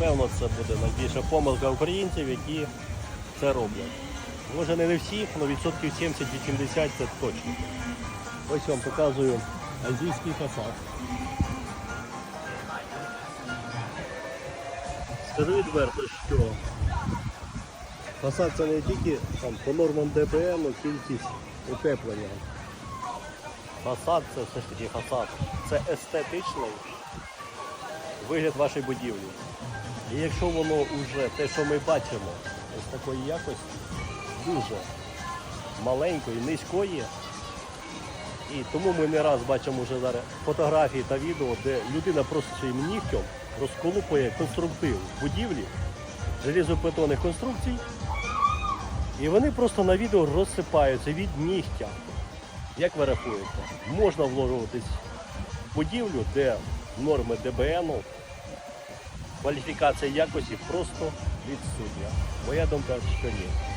Напевно, це буде найбільша помилка українців, які це роблять. Може не всіх, але відсотків 70-80 це точно. Ось вам показую азійський фасад. Скажу відверто, що фасад це не тільки там, по нормам ДБН, кількість утеплення. Фасад це все ж таки фасад. Це естетичний вигляд вашої будівлі. І якщо воно вже те, що ми бачимо, ось такої якості, дуже маленької, низької. І тому ми не раз бачимо вже зараз фотографії та відео, де людина просто своїм нігтем розколупує конструктив будівлі, железобетонних конструкцій, і вони просто на відео розсипаються від нігтя. Як ви рахуєте, можна вложуватись в будівлю, де норми ДБН, кваліфікація якості просто відсутня. Моя думка, що ні.